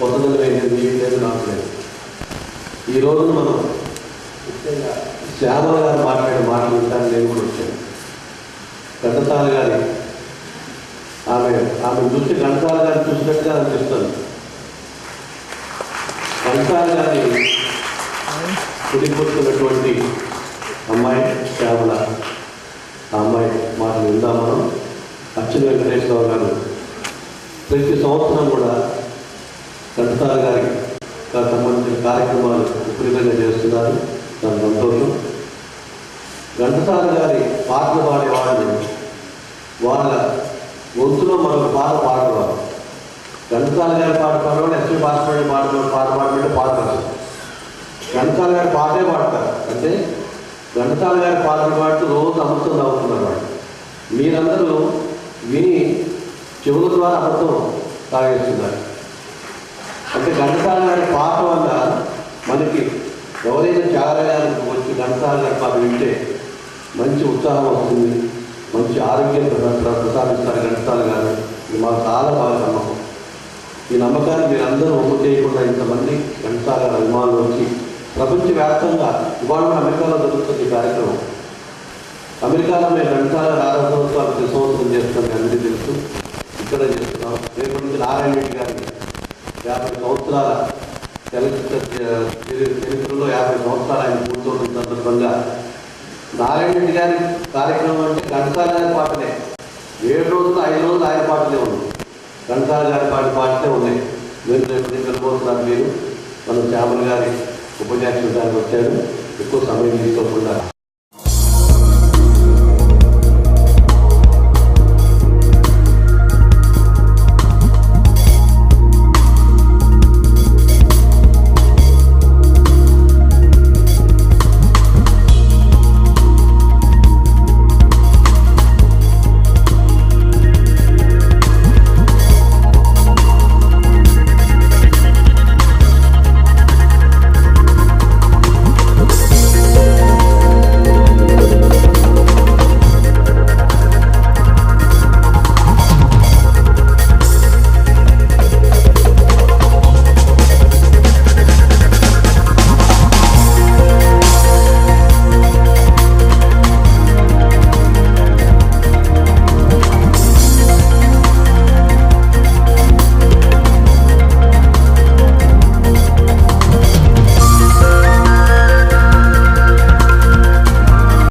కొంతమంది ఏది మీకు లేదు నాకు లేదు. ఈ రోజున మనం శ్యామల గారు మాట్లాడే మాటలు వింటాను నేను కూడా వచ్చాను. గంటసాల గారి ఆమె ఆమె చూసి గంటసాల గారిని చూసినట్టుగా అనిపిస్తుంది. గంటసాల గారి కుడిపోతున్నటువంటి అమ్మాయి శ్యామల ఆ అమ్మాయి మాటలు విందాం మనం. అచ్చిన వెంకటేశ్వరరావు గారు. ప్రతి సంవత్సరం కూడా ఘంటసాల గారికి సంబంధించిన కార్యక్రమాలు విపరీతంగా చేస్తున్నారు. దాని సంతోషం. ఘంటసాల గారి పాటలు పాడేవాళ్ళు వాళ్ళ గొంతులో మరొక పాట పాడేవారు ఘంటసాల గారి పాట పాడేవాడు ఎస్పీ బాలసుబ్రహ్మణ్యం పాట పాట పాడమంటే పాడతారు ఘంటసాల గారి పాటే పాడతారు. అంటే ఘంటసాల గారి పాటలు పాడుతూ రోజు అమృతం తాగుతున్నారు వాళ్ళు మీరందరూ విని చెవుల ద్వారా అమృతం తాగేస్తున్నారు. అంటే ఘంటసాల గారి పాట వల్ల మనకి ఎవరైనా చారాయాలకు వచ్చి ఘంటసాల గారి పాట వింటే మంచి ఉత్సాహం వస్తుంది మంచి ఆరోగ్యం ప్రసాదిస్తారు ఘంటసాల గారు. ఇది మాకు చాలా బాగా నమ్మకం. ఈ నమ్మకాన్ని మీరందరూ ఒమ్ము చేయకుండా ఇంతమంది ఘంటసాల గారి అభిమానులు వచ్చి ప్రపంచవ్యాప్తంగా ఇవాళ అమెరికాలో జరుగుతుంది ఈ కార్యక్రమం. అమెరికాలో మేము ఘంటసాల రాజోత్సవాలు ప్రతి సంవత్సరం చేస్తాం అందరికీ తెలుసు. ఇక్కడ చేస్తున్నాం. రేపటి నుంచి నారాయణ రెడ్డి గారికి యాభై సంవత్సరాల చలచిత్ర చరిత్రలో యాభై సంవత్సరాలు ఆయన పూర్తవుతున్న సందర్భంగా నారాయణ రెడ్డి గారి కార్యక్రమం అంటే ఘంటసాల గారి పాటలే. ఏడు రోజులు ఐదు రోజులు ఆయన పాటలే ఉన్నాయి. ఘంటసాల గారి పాట పాటలే ఉన్నాయి. మీరు రేపు నుంచి వెళ్ళిపోతున్నారు మీరు మన శ్యామల గారి ఉపన్యాసం దానికి వచ్చారు. ఎక్కువ సమయం తీసుకోకుండా